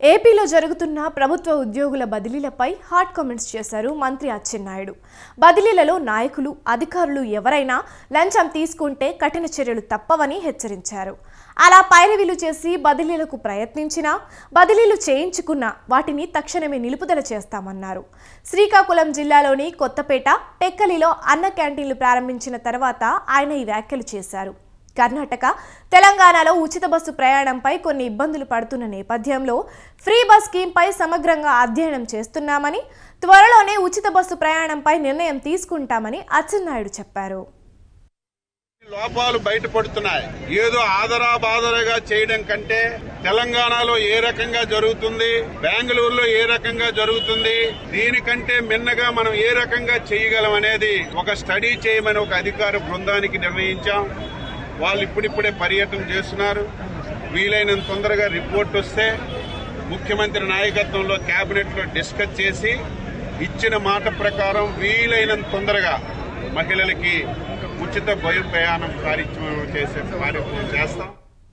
ఏపీలో జరుగుతున్న ప్రభుత్వ ఉద్యోగుల బదిలీలపై హాట్ కామెంట్స్ చేశారు మంత్రి అచ్చెన్నాయుడు. బదిలీలలో నాయకులు అధికారులు ఎవరైనా లంచం తీసుకుంటే కఠిన చర్యలు తప్పవని హెచ్చరించారు. అలా పైరవీలు చేసి బదిలీలకు ప్రయత్నించినా బదిలీలు చేయించుకున్న వాటిని తక్షణమే నిలుపుదల చేస్తామన్నారు. శ్రీకాకుళం జిల్లాలోని కొత్తపేట టెక్కలిలో అన్న క్యాంటీన్లు ప్రారంభించిన తర్వాత ఆయన ఈ వ్యాఖ్యలు చేశారు. కర్ణాటక తెలంగాణలో ఉచిత బస్సు ప్రయాణంపై కొన్ని ఇబ్బందులు పడుతున్న నేపథ్యంలో ఫ్రీ బస్ స్కీమ్పై సమగ్రంగా అధ్యయనం చేస్తున్నామని త్వరలోనే ఉచిత బస్సు ప్రయాణంపై నిర్ణయం తీసుకుంటామని అచ్చెన్నాయుడు చెప్పారు. లోపాలు బయటపడుతున్నాయి. ఏదో ఆదరా బాదరగా చేయడం కంటే తెలంగాణలో ఏ రకంగా జరుగుతుంది బెంగళూరులో ఏ రకంగా జరుగుతుంది దీనికంటే మిన్నగా మనం ఏ రకంగా చేయగలం అనేది ఒక స్టడీ చేయమని ఒక అధికార బృందానికి నిర్ణయించాం. వాళ్ళు ఇప్పుడిప్పుడే పర్యటన చేస్తున్నారు. వీలైనంత తొందరగా రిపోర్ట్ వస్తే ముఖ్యమంత్రి నాయకత్వంలో క్యాబినెట్లో డిస్కస్ చేసి ఇచ్చిన మాట ప్రకారం వీలైనంత తొందరగా మహిళలకి ఉచిత బయలు ప్రయాణం కార్యక్రమం చేసే కార్యక్రమం చేస్తాం.